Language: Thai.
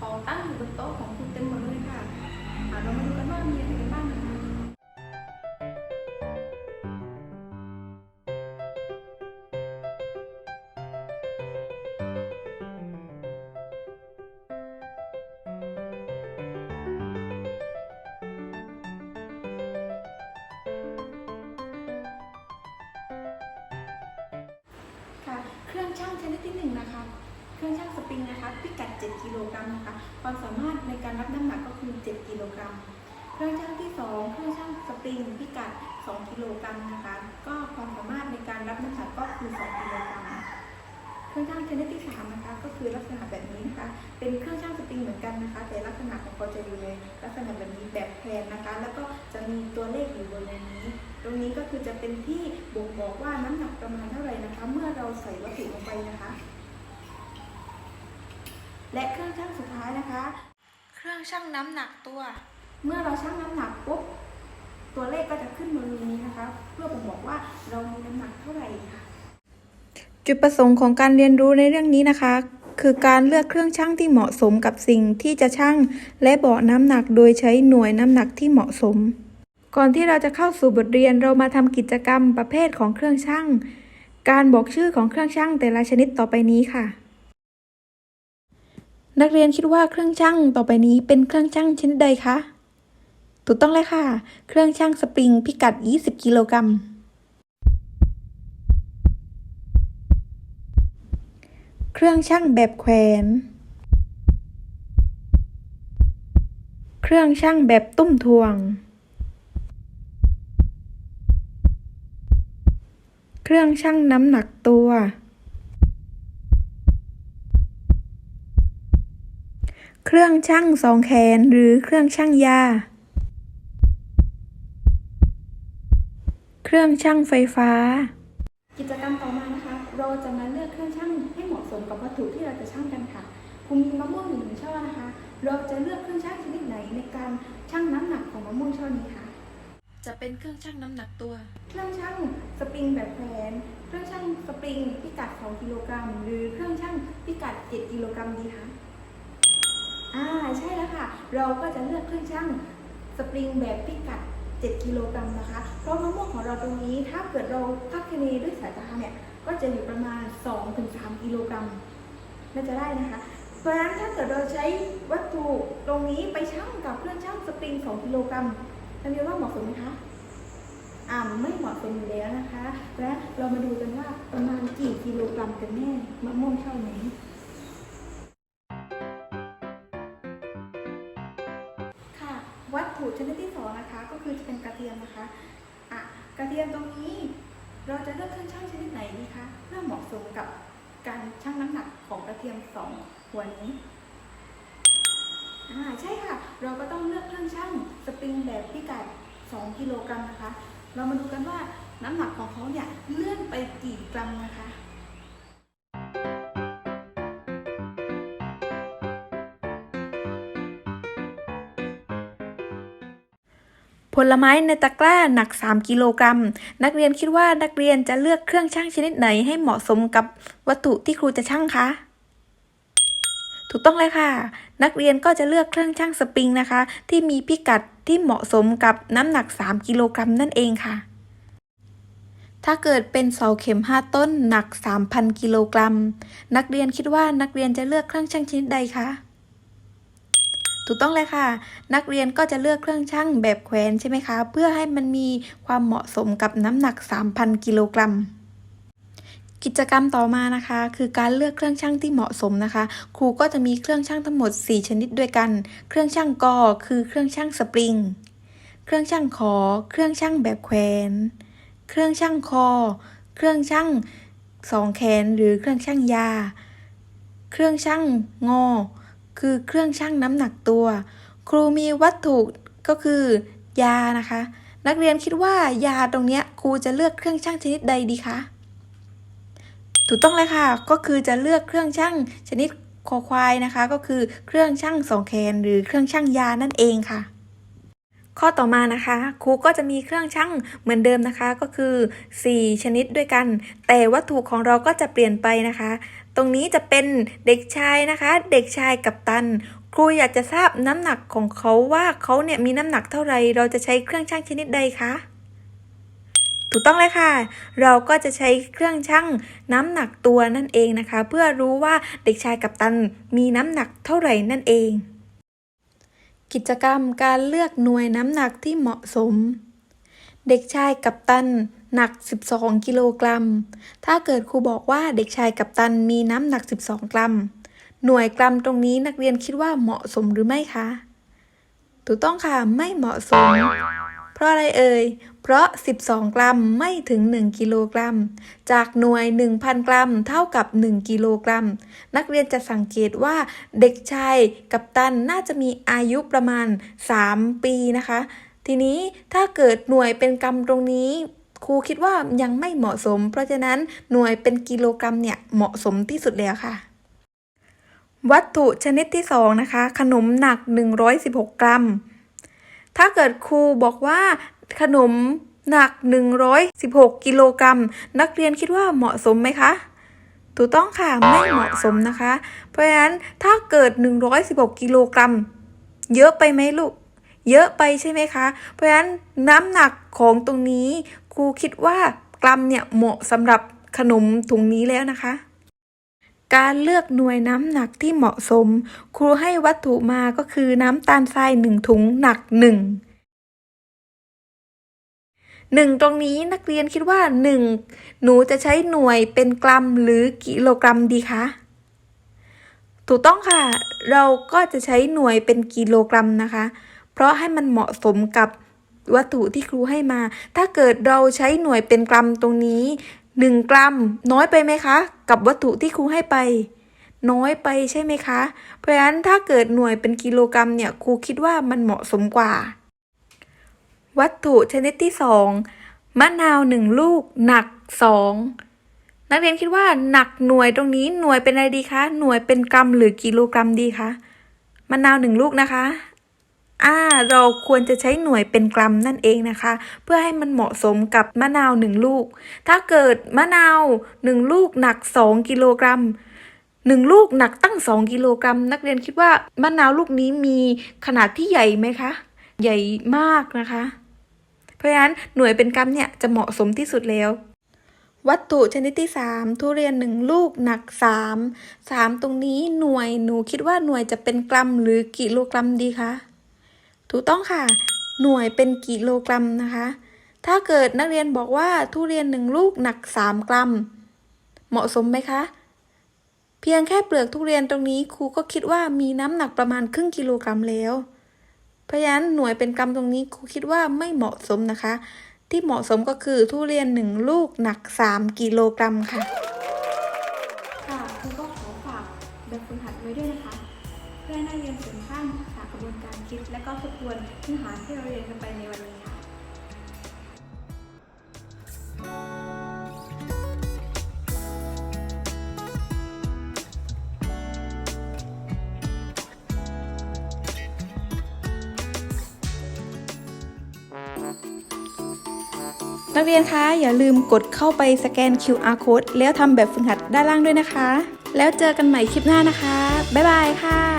ของตั้งอยู่บนโต๊ะของคุณเต็มหมดเลยค่ะอะเรามาดูกันว่ามีอะไรกันบ้างนะคะค่ะเครื่องชั่งชนิดที่หนึ่งนะคะ เครื่องชั่งสปริงนะคะพิกัด 7 กิโลกรัมนะคะ ความสามารถในการรับน้ำหนักก็คือ 7 กิโลกรัม เครื่องชั่งที่ 2 เครื่องชั่งสปริงพิกัด 2 กิโลกรัมนะคะ ก็ความสามารถในการรับน้ำหนักก็คือ 2 กิโลกรัม เครื่องชั่งชนิดที่3นะคะ ก็คือลักษณะแบบนี้นะคะ เป็นเครื่องชั่งสปริงเหมือนกันนะคะ แต่ลักษณะของเขาจะอยู่ในลักษณะแบบนี้แบบแพนนะคะ แล้วก็จะมีตัวเลขอยู่บนนี้ ตรงนี้ก็คือจะเป็นที่บ่งบอกว่าน้ำหนักประมาณเท่าไหร่นะคะ เมื่อเราใส่วัตถุลงไปนะคะ และเครื่องชั่งสุดท้ายนะคะ เครื่องชั่งน้ำหนักตัว เมื่อเราชั่งน้ำหนักปุ๊บตัวเลขก็จะขึ้นบนนี้นะคะ เพื่อบ่งบอกว่าเรามีน้ำหนักเท่าไหร่ค่ะ จุดประสงค์ของการเรียนรู้ในเรื่องนี้นะคะ คือการเลือกเครื่องชั่งที่เหมาะสมกับสิ่งที่จะชั่ง และบอกน้ำหนักโดยใช้หน่วยน้ำหนักที่เหมาะสม ก่อนที่เราจะเข้าสู่บทเรียนเรามาทำกิจกรรมประเภทของเครื่องชั่ง การบอกชื่อของเครื่องชั่งแต่ละชนิดต่อไปนี้ค่ะ นักเรียนคิดว่าเครื่องชั่งต่อไปนี้เป็นเครื่องชั่งชนิดใดคะ ถูกต้องเลยค่ะ เครื่องชั่งสปริงพิกัด 20 กิโลกรัม เครื่องชั่งแบบแขวน เครื่องชั่งแบบตุ้มทวง เครื่องชั่งน้ำหนักตัว เครื่องชั่งสองแขนหรือเครื่องชั่งยา เครื่องชั่งไฟฟ้า กิจกรรมต่อมานะคะ เราจะมาเลือกเครื่องชั่งให้เหมาะสมกับวัตถุที่เราจะชั่งกันค่ะคุณมีมะม่วงอยู่หนึ่งช่อนะคะ เราจะเลือกเครื่องชั่งชนิดไหนในการชั่งน้ำหนักของมะม่วงช่อนี้ค่ะ จะเป็นเครื่องชั่งน้ำหนักตัว เครื่องชั่งสปริงแบบแขวนเครื่องชั่งสปริงพิกัด 2 กิโลกรัมหรือเครื่องชั่งพิกัด 7 กิโลกรัมดีคะ อ่าใช่แล้วค่ะ เราก็จะเลือกเครื่องชั่งสปริงแบบพิกัด 7 กิโลกรัมนะคะ เพราะมะม่วงของเราตรงนี้ถ้าเกิดเราคาดคะเนด้วยสายตาเนี่ยก็จะอยู่ประมาณ 2-3 กิโลกรัมน่าจะได้นะคะ เพราะฉะนั้นถ้าเกิดเราใช้วัตถุตรงนี้ไปชั่งกับเครื่องชั่งสปริง 2 กิโลกรัมนักเรียนว่าเหมาะสมไหมคะอ่าไม่เหมาะสมอยู่แล้วนะคะ และเรามาดูกันว่าประมาณกี่กิโลกรัมกันแน่มะม่วงช่อนี้ค่ กระเทียมตรงนี้ เราจะเลือกเครื่องชั่งชนิดไหนดีคะเพื่อเหมาะสมกับการชั่งน้ำหนักของกระเทียมสองหัวนี้อ่าใช่ค่ะ เราก็ต้องเลือกเครื่องชั่งสปริงแบบพิกัด 2 กิโลกรัมนะคะ เรามาดูกันว่าน้ำหนักของเขาเนี่ย ผลไม้ในตะกร้าหนัก 3 กิโลกรัม นักเรียนคิดว่านักเรียนจะเลือกเครื่องชั่งชนิดไหนให้เหมาะสมกับวัตถุที่ครูจะชั่งคะ ถูกต้องเลยค่ะ นักเรียนก็จะเลือกเครื่องชั่งสปริงนะคะ ที่มีพิกัดที่เหมาะสมกับน้ำหนัก 3 กิโลกรัมนั่นเองค่ะ ถ้าเกิดเป็นเสาเข็ม 5 ต้นหนัก 3,000 กิโลกรัม นักเรียนคิดว่านักเรียนจะเลือกเครื่องชั่งชนิดใดคะ ถูกต้องเลยค่ะ นักเรียนก็จะเลือกเครื่องชั่งแบบแขวนใช่ไหมคะ เพื่อให้มันมีความเหมาะสมกับน้ำหนัก 3,000 กิโลกรัม กิจกรรมต่อมานะคะ คือการเลือกเครื่องชั่งที่เหมาะสมนะคะ ครูก็จะมีเครื่องชั่งทั้งหมด 4 ชนิดด้วยกัน เครื่องชั่งกอคือเครื่องชั่งสปริง เครื่องชั่งขอ เครื่องชั่งแบบแขวน เครื่องชั่งคอ เครื่องชั่งสองแขนหรือเครื่องชั่งยา เครื่องชั่งงอ คือเครื่องชั่งน้ำหนักตัว ครูมีวัตถุก็คือยานะคะ นักเรียนคิดว่ายาตรงเนี้ยครูจะเลือกเครื่องชั่งชนิดใดดีคะถูกต้องเลยค่ะ ก็คือจะเลือกเครื่องชั่งชนิดคอควายนะคะ ก็คือเครื่องชั่งสองแขนหรือเครื่องชั่งยานั่นเองค่ะ ข้อต่อมานะคะครูก็จะมีเครื่องชั่งเหมือนเดิมนะคะ ก็คือ 4 ชนิดด้วยกัน แต่วัตถุของเราก็จะเปลี่ยนไปนะคะ ตรงนี้จะเป็นเด็กชายนะคะ เด็กชายกับตัน ครูอยากจะทราบน้ำหนักของเขาว่าเขาเนี่ยมีน้ำหนักเท่าไหร่เราจะใช้เครื่องชั่งชนิดใดคะถูกต้องเลยค่ะ เราก็จะใช้เครื่องชั่งน้ำหนักตัวนั่นเองนะคะ เพื่อรู้ว่าเด็กชายกัปตันมีน้ำหนักเท่าไหร่นั่นเอง กิจกรรมการเลือกหน่วยน้ำหนักที่เหมาะสม เด็กชายกัปตัน หนัก 12 กิโลกรัม ถ้าเกิดครูบอกว่าเด็กชายกัปตันมีน้ำหนัก 12 กรัม หน่วยกรัมตรงนี้นักเรียนคิดว่าเหมาะสมหรือไม่คะ ถูกต้องค่ะไม่เหมาะสม เพราะอะไรเอ่ย เพราะ 12 กรัมไม่ถึง 1 กิโลกรัม จากหน่วย 1,000 กรัม เท่ากับ 1 กิโลกรัม นักเรียนจะสังเกตว่าเด็กชายกัปตันน่าจะมีอายุประมาณ 3 ปีนะคะ ทีนี้ถ้าเกิดหน่วยเป็นกรัมตรงนี้ ครูคิดว่ายังไม่เหมาะสม เพราะฉะนั้นหน่วยเป็นกิโลกรัมเนี่ยเหมาะสมที่สุดแล้วค่ะ วัตถุชนิดที่2นะคะ ขนมหนัก 116 กรัม ถ้าเกิดครูบอกว่าขนมหนัก 116 กิโลกรัม นักเรียนคิดว่าเหมาะสมไหมคะถูกต้องค่ะ ไม่เหมาะสมนะคะ เพราะฉะนั้นถ้าเกิด 116 กิโลกรัม เยอะไปไหมลูก เยอะไปใช่ไหมคะ เพราะฉะนั้นน้ำหนักของตรงนี้ ครูคิดว่ากรัมเนี่ยเหมาะสำหรับขนมถุงนี้แล้วนะคะ การเลือกหน่วยน้ำหนักที่เหมาะสม ครูให้วัตถุมาก็คือน้ำตาลทรายหนึ่งถุงหนักหนึ่งหนึ่งตรงนี้นักเรียนคิดว่าหนึ่งหนูจะใช้หน่วยเป็นกรัมหรือกิโลกรัมดีคะถูกต้องค่ะ เราก็จะใช้หน่วยเป็นกิโลกรัมนะคะ เพราะให้มันเหมาะสมกับ วัตถุที่ครูให้มา ถ้าเกิดเราใช้หน่วยเป็นกรัมตรงนี้หนึ่งกรัม น้อยไปไหมคะ กับวัตถุที่ครูให้ไป น้อยไปใช่ไหมคะ เพราะฉะนั้นถ้าเกิดหน่วยเป็นกิโลกรัมเนี่ยครูคิดว่ามันเหมาะสมกว่า วัตถุชนิดที่สองมะนาวหนึ่งลูก หนักสองนักเรียนคิดว่าหนักหน่วยตรงนี้หน่วยเป็นอะไรดีคะ หน่วยเป็นกรัมหรือกิโลกรัมดีคะมะนาวหนึ่งลูกนะคะ อ่าเราควรจะใช้หน่วยเป็นกรัมนั่นเองนะคะ เพื่อให้มันเหมาะสมกับมะนาวหนึ่งลูก ถ้าเกิดมะนาวหนึ่งลูกหนักสองกิโลกรัมหนึ่งลูกหนักตั้งสองกิโลกรัม นักเรียนคิดว่ามะนาวลูกนี้มีขนาดที่ใหญ่ไหมคะ ใหญ่มากนะคะ เพราะฉะนั้นหน่วยเป็นกรัมเนี่ยจะเหมาะสมที่สุดแล้ว วัตถุชนิดที่ 3 ทุเรียนหนึ่งลูกหนัก 3 3 ตรงนี้หน่วยหนูคิดว่าหน่วยจะเป็นกรัมหรือกิโลกรัมดีคะ ถูกต้องค่ะ หน่วยเป็นกิโลกรัมนะคะ ถ้าเกิดนักเรียนบอกว่าทุเรียนหนึ่งลูกหนัก 3 กรัม เหมาะสมไหมคะ เพียงแค่เปลือกทุเรียนตรงนี้ครูก็คิดว่ามีน้ำหนักประมาณครึ่งกิโลกรัมแล้ว เพราะฉะนั้นหน่วยเป็นกรัมตรงนี้ครูคิดว่าไม่เหมาะสมนะคะ ที่เหมาะสมก็คือทุเรียนหนึ่งลูกหนัก 3 กิโลกรัมค่ะค่ะ เพื่อให้นักเรียนเสริมสร้ากษะกระบวนการคิด และก็ทบทวนเนื้อหาที่เราเรียนกันไปในวันนี้ค่ะนักเรียนคะอย่าลืมกดเข้าไปสแกน QR code แล้วทำแบบฝึกหัดด้านล่างด้วยนะคะ แล้วเจอกันใหม่คลิปหน้านะคะ บ๊ายบายค่ะ